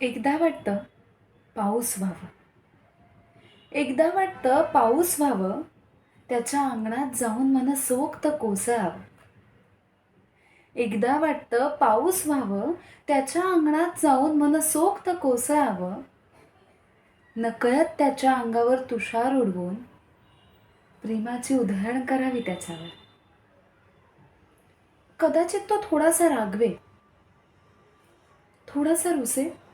एकदा वाटतं पाऊस व्हावं. एकदा वाटतं पाऊस व्हावं त्याच्या अंगणात जाऊन मनसोक्त कोसळावं. एकदा वाटतं पाऊस व्हावं त्याच्या अंगणात जाऊन मनसोक्त कोसळावं. नकळत त्याच्या अंगावर तुषार उडवून प्रेमाची उधळण करावी त्याच्यावर. कदाचित तो थोडासा रागवे थोडासा रुसे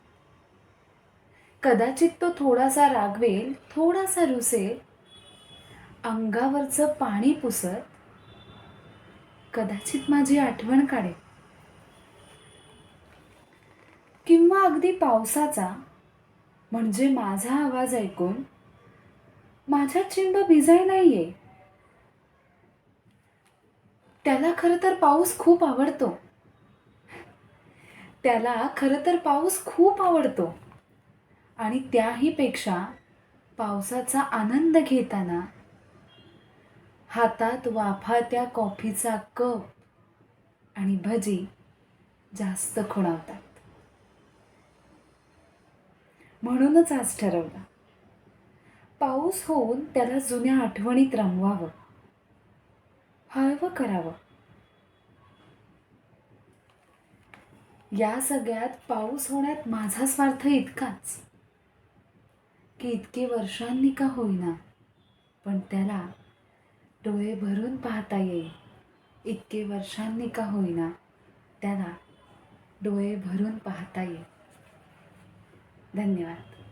कदाचित तो थोडासा रागवेल थोडासा रुसेल. अंगावरचं पाणी पुसत कदाचित माझी आठवण काढेल. किंवा अगदी पावसाचा म्हणजे माझा आवाज ऐकून माझ्या चिंब भिजाय नाहीये. त्याला खरं तर पाऊस खूप आवडतो. त्याला खरं तर पाऊस खूप आवडतो. आणि त्याहीपेक्षा पावसाचा आनंद घेताना हातात वाफात्या कॉफीचा कप आणि भजी जास्त खुणावतात. म्हणूनच आज ठरवलं. पाऊस होऊन त्याला जुन्या आठवणीत रमवावं. हळवं करावं. या सगळ्यात पाऊस होण्यात माझा स्वार्थ इतकाच. की इतके वर्षांनी का होईना. पण त्याला डोळे भरून पाहता येईल. इतके वर्षांनी का होईना त्याला डोळे भरून पाहता येईल. धन्यवाद.